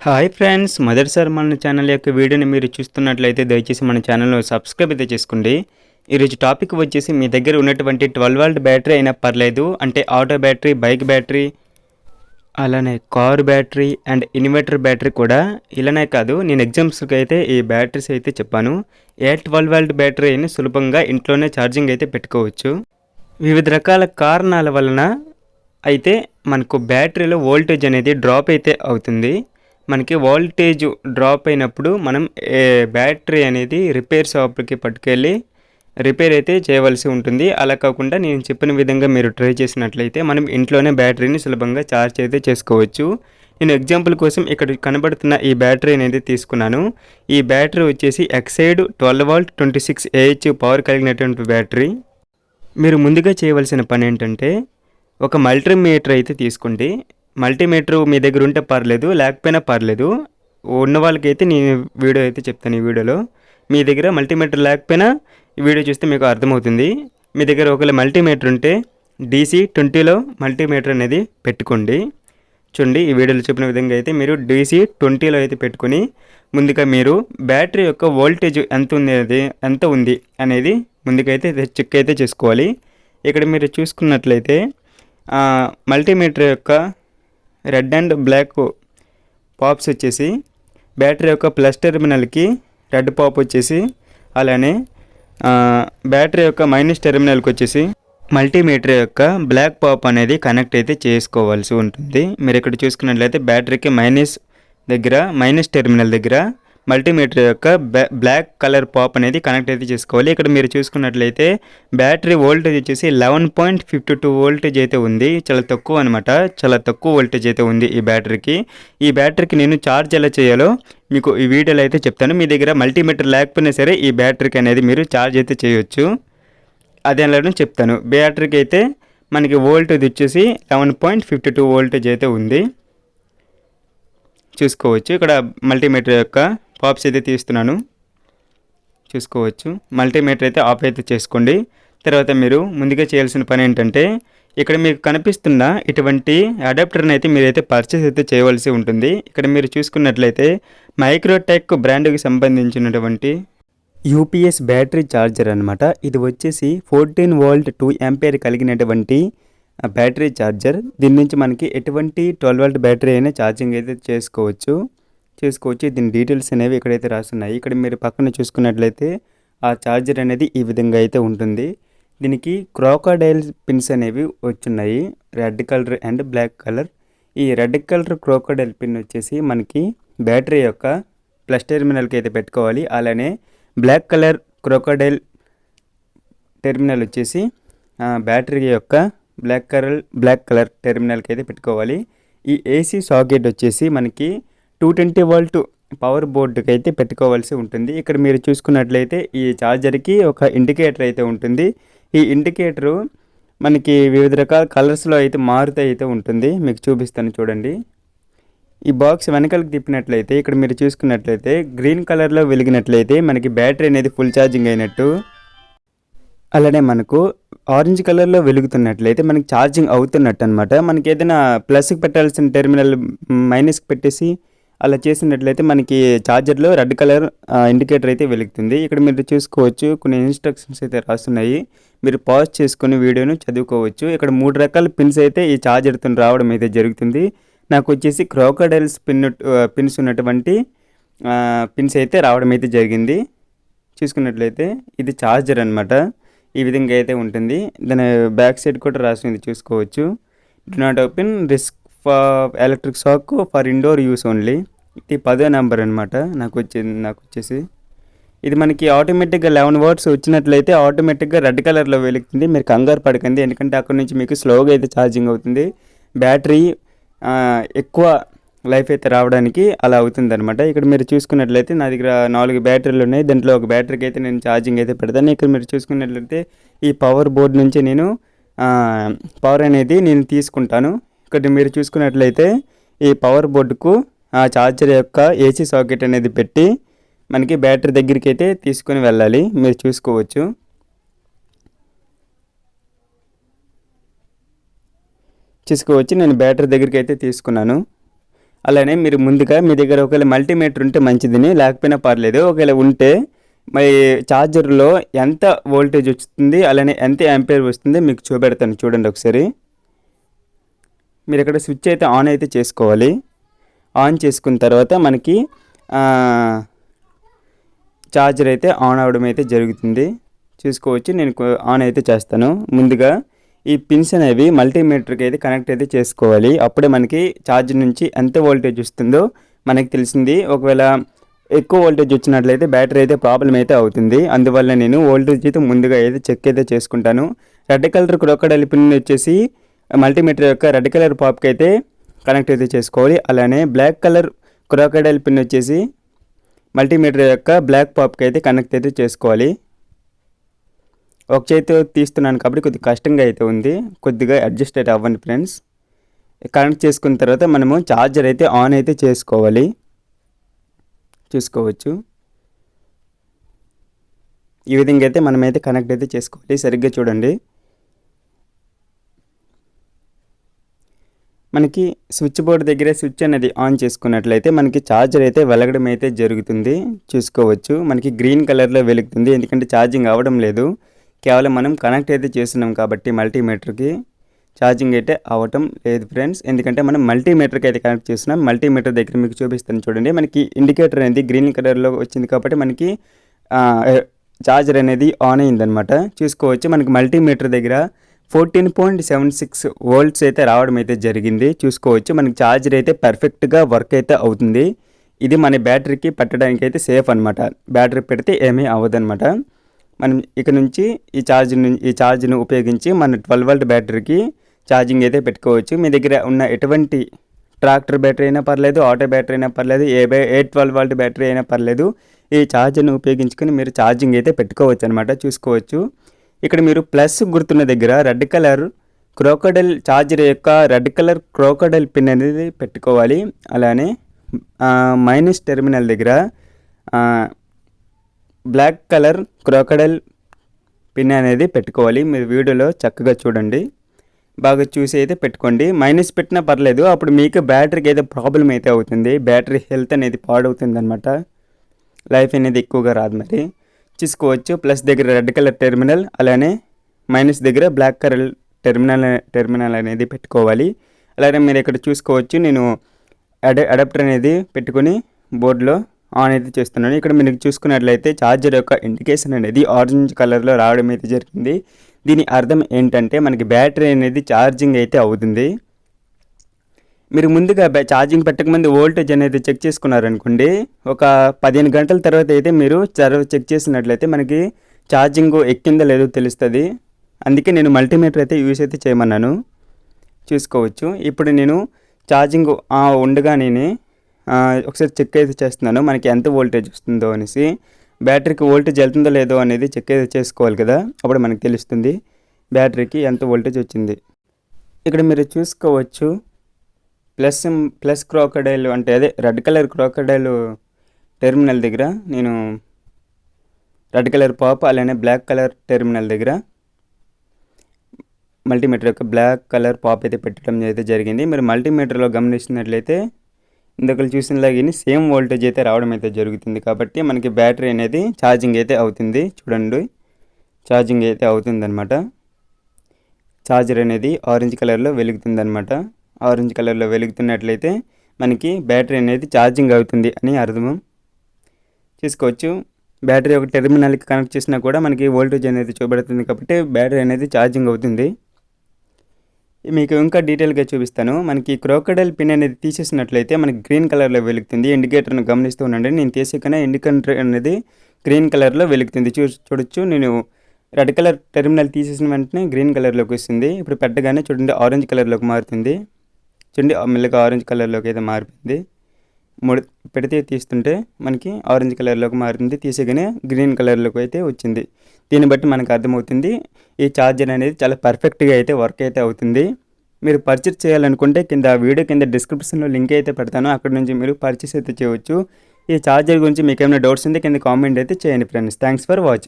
Hi friends మొదటిసారి మన channel యొక్క వీడియోని మీరు చూస్తున్నట్లయితే దయచేసి మన ఛానల్ను సబ్స్క్రైబ్ అయితే చేసుకోండి. ఈరోజు టాపిక్ వచ్చేసి మీ దగ్గర ఉన్నటువంటి ట్వెల్వ్ వాల్ట్ బ్యాటరీ అయినా పర్లేదు అంటే ఆటో బ్యాటరీ బైక్ బ్యాటరీ అలానే car battery and inverter battery కూడా ఇలానే కాదు. నేను ఎగ్జామ్స్కి అయితే ఈ బ్యాటరీస్ అయితే చెప్పాను. ఏ ట్వెల్వ్ వాల్ట్ బ్యాటరీ అయినా సులభంగా ఇంట్లోనే ఛార్జింగ్ అయితే పెట్టుకోవచ్చు. వివిధ రకాల కారణాల వలన అయితే మనకు బ్యాటరీలో వోల్టేజ్ అనేది డ్రాప్ అయితే అవుతుంది. మనకి వోల్టేజ్ డ్రాప్ అయినప్పుడు మనం ఏ బ్యాటరీ అనేది రిపేర్ షాప్కి పట్టుకెళ్ళి రిపేర్ అయితే చేయవలసి ఉంటుంది. అలా కాకుండా నేను చెప్పిన విధంగా మీరు ట్రై చేసినట్లయితే మనం ఇంట్లోనే బ్యాటరీని సులభంగా ఛార్జ్ అయితే చేసుకోవచ్చు. నేను ఎగ్జాంపుల్ కోసం ఇక్కడ కనబడుతున్న ఈ బ్యాటరీ అనేది తీసుకున్నాను. ఈ బ్యాటరీ వచ్చేసి Exide twelve volt twenty six A H power కలిగినటువంటి బ్యాటరీ మీరు ముందుగా చేయవలసిన పని ఏంటంటే ఒక మల్టీమీటర్ అయితే తీసుకోండి. మల్టీమీటర్ మీ దగ్గర ఉంటే పర్లేదు లేకపోయినా పర్లేదు. ఉన్న వాళ్ళకైతే నేను వీడియో అయితే చెప్తాను ఈ వీడియోలో. మీ దగ్గర మల్టీమీటర్ లేకపోయినా ఈ వీడియో చూస్తే మీకు అర్థమవుతుంది. మీ దగ్గర ఒకవేళ మల్టీమీటర్ ఉంటే డీసీ ట్వంటీలో మల్టీమీటర్ అనేది పెట్టుకోండి. చూడండి ఈ వీడియోలో చెప్పిన విధంగా అయితే మీరు డీసీ ట్వంటీలో అయితే పెట్టుకొని ముందుగా మీరు బ్యాటరీ యొక్క వోల్టేజ్ ఎంత ఉంది అది ఎంత ఉంది అనేది ముందుకైతే చెక్ అయితే చేసుకోవాలి. ఇక్కడ మీరు చూసుకున్నట్లయితే మల్టీమీటర్ యొక్క రెడ్ అండ్ బ్లాక్ పాప్స్ వచ్చేసి బ్యాటరీ యొక్క ప్లస్ టెర్మినల్కి రెడ్ పాప్ వచ్చేసి అలానే బ్యాటరీ యొక్క మైనస్ టెర్మినల్కి వచ్చేసి మల్టీమీటర్ యొక్క బ్లాక్ పాప్ అనేది కనెక్ట్ అయితే చేసుకోవాల్సి ఉంటుంది. మీరు ఇక్కడ చూసుకున్నట్లయితే బ్యాటరీకి మైనస్ దగ్గర మైనస్ టెర్మినల్ దగ్గర మల్టీమీటర్ యొక్క బ్లాక్ కలర్ పాప్ అనేది కనెక్ట్ అయితే చేసుకోవాలి. ఇక్కడ మీరు చూసుకున్నట్లయితే బ్యాటరీ వోల్టేజ్ వచ్చేసి eleven point fifty two voltage అయితే ఉంది. చాలా తక్కువ అనమాట చాలా తక్కువ వోల్టేజ్ అయితే ఉంది ఈ బ్యాటరీకి. ఈ బ్యాటరీకి నేను ఛార్జ్ ఎలా చేయాలో మీకు ఈ వీడియోలో అయితే చెప్తాను. మీ దగ్గర మల్టీమీటర్ లేకపోయినా సరే ఈ బ్యాటరీకి అనేది మీరు ఛార్జ్ అయితే చేయొచ్చు. అదే అలానే చెప్తాను. బ్యాటరీకి అయితే మనకి వోల్టేజ్ వచ్చేసి eleven point fifty two voltage అయితే ఉంది. చూసుకోవచ్చు. ఇక్కడ మల్టీమీటర్ యొక్క పాప్స్ అయితే తీస్తున్నాను. చూసుకోవచ్చు. మల్టీమీటర్ అయితే ఆఫ్ అయితే చేసుకోండి. తర్వాత మీరు ముందుగా చేయాల్సిన పని ఏంటంటే ఇక్కడ మీకు కనిపిస్తున్న ఇటువంటి అడాప్టర్ని అయితే మీరైతే పర్చేస్ అయితే చేయవలసి ఉంటుంది. ఇక్కడ మీరు చూసుకున్నట్లయితే మైక్రోటెక్ బ్రాండ్కి సంబంధించినటువంటి యూపీఎస్ బ్యాటరీ ఛార్జర్ అనమాట ఇది వచ్చేసి ఫోర్టీన్ వోల్ట్ టూ ఎంపేర్ కలిగినటువంటి ఆ బ్యాటరీ ఛార్జర్. దీని నుంచి మనకి ఎటువంటి ట్వెల్వ్ వోల్ట్ బ్యాటరీ అయినా ఛార్జింగ్ అయితే చేసుకోవచ్చు. చేసుకోవచ్చు. దీని డీటెయిల్స్ అనేవి ఇక్కడైతే రాస్తున్నాయి. ఇక్కడ మీరు పక్కన చూసుకున్నట్లయితే ఆ ఛార్జర్ అనేది ఈ విధంగా అయితే ఉంటుంది. దీనికి క్రోకోడైల్ పిన్స్ అనేవి వచ్చున్నాయి. Red colour and black colour. ఈ రెడ్ కలర్ క్రోకోడైల్ పిన్ వచ్చేసి మనకి బ్యాటరీ యొక్క ప్లస్ టెర్మినల్కి అయితే పెట్టుకోవాలి. అలానే బ్లాక్ కలర్ క్రోకోడైల్ టెర్మినల్ వచ్చేసి బ్యాటరీ యొక్క బ్లాక్ కలర్ బ్లాక్ కలర్ టెర్మినల్కి అయితే పెట్టుకోవాలి. ఈ ఏసీ సాకెట్ వచ్చేసి మనకి టూ ట్వంటీ వోల్ట్ పవర్ బోర్డుకి అయితే పెట్టుకోవాల్సి ఉంటుంది. ఇక్కడ మీరు చూసుకున్నట్లయితే ఈ ఛార్జర్కి ఒక ఇండికేటర్ అయితే ఉంటుంది. ఈ ఇండికేటరు మనకి వివిధ రకాల కలర్స్లో అయితే మారుతూ అయితే ఉంటుంది. మీకు చూపిస్తాను చూడండి. ఈ బాక్స్ వెనకాలకి తిప్పినట్లయితే ఇక్కడ మీరు చూసుకున్నట్లయితే గ్రీన్ కలర్లో వెలిగినట్లయితే మనకి బ్యాటరీ అనేది ఫుల్ ఛార్జింగ్ అయినట్టు. అలానే మనకు ఆరెంజ్ కలర్లో వెలుగుతున్నట్లయితే మనకి ఛార్జింగ్ అవుతున్నట్టు అనమాట మనకి ఏదైనా ప్లస్కి పెట్టాల్సిన టెర్మినల్ మైనస్కి పెట్టేసి అలా చేసినట్లయితే మనకి ఛార్జర్లో రెడ్ కలర్ ఇండికేటర్ అయితే వెలుగుతుంది. ఇక్కడ మీరు చూసుకోవచ్చు కొన్ని ఇన్స్ట్రక్షన్స్ అయితే రాస్తున్నాయి. మీరు పాజ్ చేసుకుని వీడియోను చదువుకోవచ్చు. ఇక్కడ మూడు రకాల పిన్స్ అయితే ఈ ఛార్జర్తో రావడం అయితే జరుగుతుంది. నాకు వచ్చేసి క్రోకడైల్స్ పిన్ పిన్స్ ఉన్నటువంటి పిన్స్ అయితే రావడం అయితే జరిగింది. చూసుకున్నట్లయితే ఇది ఛార్జర్ అనమాట ఈ విధంగా అయితే ఉంటుంది. దాని బ్యాక్ సైడ్ కూడా రాసింది చూసుకోవచ్చు. Do not open risk electric shock for indoor use only ఇది పదో నెంబర్ అనమాట నాకు వచ్చింది నాకు వచ్చేసి. ఇది మనకి ఆటోమేటిక్గా లెవెన్ వర్డ్స్ వచ్చినట్లయితే ఆటోమేటిక్గా రెడ్ కలర్లో వెలుగుతుంది. మీరు కంగారు పడకండి ఎందుకంటే అక్కడ నుంచి మీకు స్లోగా అయితే ఛార్జింగ్ అవుతుంది. బ్యాటరీ ఎక్కువ లైఫ్ అయితే రావడానికి అలా అవుతుంది అనమాట ఇక్కడ మీరు చూసుకున్నట్లయితే నా దగ్గర నాలుగు బ్యాటరీలు ఉన్నాయి. దాంట్లో ఒక బ్యాటరీకి అయితే నేను ఛార్జింగ్ అయితే పెడతాను. ఇక్కడ మీరు చూసుకున్నట్లయితే ఈ పవర్ బోర్డ్ నుంచి నేను పవర్ అనేది నేను తీసుకుంటాను. ఇక్కడ మీరు చూసుకున్నట్లయితే ఈ పవర్ బోర్డుకు ఆ ఛార్జర్ యొక్క ఏసీ సాకెట్ అనేది పెట్టి మనకి బ్యాటరీ దగ్గరికి అయితే తీసుకొని వెళ్ళాలి. మీరు చూసుకోవచ్చు. చూసుకోవచ్చు. నేను బ్యాటరీ దగ్గరికి అయితే తీసుకున్నాను. అలానే మీరు ముందుగా మీ దగ్గర ఒకవేళ మల్టీమీటర్ ఉంటే మంచిదని లేకపోయినా పర్లేదు. ఒకవేళ ఉంటే మరి ఛార్జర్లో ఎంత వోల్టేజ్ వస్తుంది అలానే ఎంత యాంపేర్ వస్తుంది మీకు చూపెడతాను. చూడండి ఒకసారి. మీరు ఇక్కడ స్విచ్ అయితే ఆన్ అయితే చేసుకోవాలి. ఆన్ చేసుకున్న తర్వాత మనకి ఛార్జర్ అయితే ఆన్ అవడం అయితే జరుగుతుంది. చూసుకోవచ్చు నేను ఆన్ అయితే చేస్తాను. ముందుగా ఈ పిన్స్ అనేవి మల్టీమీటర్కి అయితే కనెక్ట్ అయితే చేసుకోవాలి. అప్పుడే మనకి ఛార్జ్ నుంచి ఎంత వోల్టేజ్ వస్తుందో మనకి తెలిసింది. ఒకవేళ ఎక్కువ వోల్టేజ్ వచ్చినట్లయితే బ్యాటరీ అయితే ప్రాబ్లం అయితే అవుతుంది. అందువల్ల నేను వోల్టేజ్ అయితే ముందుగా అయితే చెక్ అయితే చేసుకుంటాను. రెడ్ కలర్ క్రొకడైల్ పిన్ వచ్చేసి మల్టీమీటర్ యొక్క రెడ్ కలర్ పాప్కి అయితే కనెక్ట్ అయితే చేసుకోవాలి. అలానే బ్లాక్ కలర్ క్రోకడైల్ పిన్ వచ్చేసి మల్టీమీటర్ యొక్క బ్లాక్ పాప్కి అయితే కనెక్ట్ అయితే చేసుకోవాలి. ఒక చేతి తీస్తున్నాను కాబట్టి కొద్దిగా కష్టంగా అయితే ఉంది. కొద్దిగా అడ్జస్ట్ అయితే అవ్వండి ఫ్రెండ్స్. కనెక్ట్ చేసుకున్న తర్వాత మనము ఛార్జర్ అయితే ఆన్ అయితే చేసుకోవాలి. చూసుకోవచ్చు. ఈ విధంగా అయితే మనమైతే కనెక్ట్ అయితే చేసుకోవాలి. సరిగ్గా చూడండి. మనకి స్విచ్ బోర్డ్ దగ్గర స్విచ్ అనేది ఆన్ చేసుకున్నట్లయితే మనకి ఛార్జర్ అయితే వెలగడం అయితే జరుగుతుంది. చూసుకోవచ్చు. మనకి గ్రీన్ కలర్లో వెలుగుతుంది. ఎందుకంటే ఛార్జింగ్ అవ్వడం లేదు. కేవలం మనం కనెక్ట్ అయితే చేస్తున్నాం కాబట్టి మల్టీమీటర్కి ఛార్జింగ్ అయితే అవ్వటం లేదు ఫ్రెండ్స్ ఎందుకంటే మనం మల్టీమీటర్కి అయితే కనెక్ట్ చేస్తున్నాం. మల్టీమీటర్ దగ్గర మీకు చూపిస్తాను చూడండి. మనకి ఇండికేటర్ అనేది గ్రీన్ కలర్లో వచ్చింది కాబట్టి మనకి ఛార్జర్ అనేది ఆన్ అయిందనమాట చూసుకోవచ్చు. మనకి మల్టీమీటర్ దగ్గర fourteen point seven six volts అయితే రావడం అయితే జరిగింది. చూసుకోవచ్చు మనకి ఛార్జర్ అయితే పర్ఫెక్ట్గా వర్క్ అయితే అవుతుంది. ఇది మన బ్యాటరీకి పెట్టడానికి అయితే సేఫ్ అనమాట బ్యాటరీ పెడితే ఏమీ అవ్వదనమాట మనం ఇక నుంచి ఈ ఛార్జ్ ఈ ఛార్జ్ను ఉపయోగించి మన ట్వెల్వ్ వోల్ట్ బ్యాటరీకి ఛార్జింగ్ అయితే పెట్టుకోవచ్చు. మీ దగ్గర ఉన్న ఎటువంటి ట్రాక్టర్ బ్యాటరీ అయినా పర్లేదు ఆటో బ్యాటరీ అయినా పర్లేదు ఏ బై ఏ ట్వెల్వ్ వాల్ట్ బ్యాటరీ అయినా పర్లేదు ఈ ఛార్జర్ను ఉపయోగించుకొని మీరు ఛార్జింగ్ అయితే పెట్టుకోవచ్చు అనమాట చూసుకోవచ్చు. ఇక్కడ మీరు ప్లస్ గుర్తున్న దగ్గర రెడ్ కలర్ క్రోకడైల్ ఛార్జర్ యొక్క రెడ్ కలర్ క్రోకడైల్ పిన్ అనేది పెట్టుకోవాలి. అలానే మైనస్ టెర్మినల్ దగ్గర బ్లాక్ కలర్ క్రోకడైల్ పిన్ అనేది పెట్టుకోవాలి. మీరు వీడియోలో చక్కగా చూడండి. బాగా చూసి అయితే పెట్టుకోండి. మైనస్ పెట్టినా పర్లేదు. అప్పుడు మీకు బ్యాటరీకి అయితే ప్రాబ్లం అయితే అవుతుంది. బ్యాటరీ హెల్త్ అనేది పాడవుతుంది అనమాట లైఫ్ అనేది ఎక్కువగా రాదు మరి. చూసుకోవచ్చు ప్లస్ దగ్గర రెడ్ కలర్ టెర్మినల్ అలానే మైనస్ దగ్గర బ్లాక్ కలర్ టెర్మినల్ టెర్మినల్ అనేది పెట్టుకోవాలి. అలానే మీరు ఇక్కడ చూసుకోవచ్చు నేను అడ అడాప్టర్ అనేది పెట్టుకుని బోర్డులో ఆన్ అయితే చేస్తున్నాను. ఇక్కడ మీరు చూసుకున్నట్లయితే ఛార్జర్ యొక్క ఇండికేషన్ అనేది ఆరెంజ్ కలర్లో రావడం అయితే జరిగింది. దీని అర్థం ఏంటంటే మనకి బ్యాటరీ అనేది ఛార్జింగ్ అయితే అవుతుంది. మీరు ముందుగా ఛార్జింగ్ పెట్టకముందు వోల్టేజ్ అనేది చెక్ చేసుకున్నారనుకోండి ఒక పదిహేను గంటల తర్వాత అయితే మీరు చెక్ చేసినట్లయితే మనకి ఛార్జింగ్ ఎక్కిందో లేదో తెలుస్తుంది. అందుకే నేను మల్టీమీటర్ అయితే యూస్ అయితే చేయమన్నాను. చూసుకోవచ్చు. ఇప్పుడు నేను ఛార్జింగ్ ఉండగానే ఒకసారి చెక్ అయితే చేస్తున్నాను. మనకి ఎంత వోల్టేజ్ వస్తుందో అనేసి. బ్యాటరీకి వోల్టేజ్ వెళ్తుందో లేదో అనేది చెక్ అయితే చేసుకోవాలి కదా. అప్పుడు మనకు తెలుస్తుంది. బ్యాటరీకి ఎంత వోల్టేజ్ వచ్చింది. ఇక్కడ మీరు చూసుకోవచ్చు. ప్లస్ ప్లస్ క్రోకడైల్ అంటే అదే రెడ్ కలర్ క్రోకడైల్ టెర్మినల్ దగ్గర నేను రెడ్ కలర్ పాప్ అలానే బ్లాక్ కలర్ టెర్మినల్ దగ్గర మల్టీమీటర్ యొక్క బ్లాక్ కలర్ పాప్ అయితే పెట్టడం అయితే జరిగింది. మీరు మల్టీమీటర్లో గమనిస్తున్నట్లయితే ఇందాక చూసినలాగే సేమ్ వోల్టేజ్ అయితే రావడం అయితే జరుగుతుంది కాబట్టి మనకి బ్యాటరీ అనేది ఛార్జింగ్ అయితే అవుతుంది. చూడండి ఛార్జింగ్ అయితే అవుతుందన్నమాట. ఛార్జర్ అనేది ఆరెంజ్ కలర్లో వెలుగుతుందన్నమాట. ఆరెంజ్ కలర్లో వెలుగుతున్నట్లయితే మనకి బ్యాటరీ అనేది ఛార్జింగ్ అవుతుంది అని అర్థం చూసుకోవచ్చు. బ్యాటరీ ఒక టెర్మినల్కి కనెక్ట్ చేసినా కూడా మనకి వోల్టేజ్ అనేది చూపెడుతుంది కాబట్టి బ్యాటరీ అనేది ఛార్జింగ్ అవుతుంది. మీకు ఇంకా డీటెయిల్గా చూపిస్తాను. మనకి క్రోకడైల్ పిన్ అనేది తీసేసినట్లయితే మనకి గ్రీన్ కలర్లో వెలుగుతుంది. ఇండికేటర్ను గమనిస్తూ ఉండండి. నేను తీసేకనే ఇండికేటర్ అనేది గ్రీన్ కలర్లో వెలుగుతుంది. చూ చూడొచ్చు. నేను రెడ్ కలర్ టెర్మినల్ తీసేసిన వెంటనే గ్రీన్ కలర్లోకి వస్తుంది. ఇప్పుడు పెట్టగానే చూడండి. ఆరెంజ్ కలర్లోకి మారుతుంది. చూడండి మెల్లగా ఆరెంజ్ కలర్లోకి అయితే మారిపోయింది. ముడి పెడితే తీస్తుంటే మనకి ఆరెంజ్ కలర్లోకి మారుతుంది తీసేగానే గ్రీన్ కలర్లోకి అయితే వచ్చింది. దీన్ని బట్టి మనకు అర్థమవుతుంది ఈ ఛార్జర్ అనేది చాలా పర్ఫెక్ట్గా అయితే వర్క్ అయితే అవుతుంది. మీరు పర్చేస్ చేయాలనుకుంటే కింద వీడియో కింద డిస్క్రిప్షన్లో లింక్ అయితే పెడతాను. అక్కడ నుంచి మీరు పర్చేస్ అయితే చేయవచ్చు ఈ ఛార్జర్ గురించి మీకు ఏమైనా డౌట్స్ ఉంటే కింద కామెంట్ అయితే చేయండి ఫ్రెండ్స్ థ్యాంక్స్ ఫర్ వాచింగ్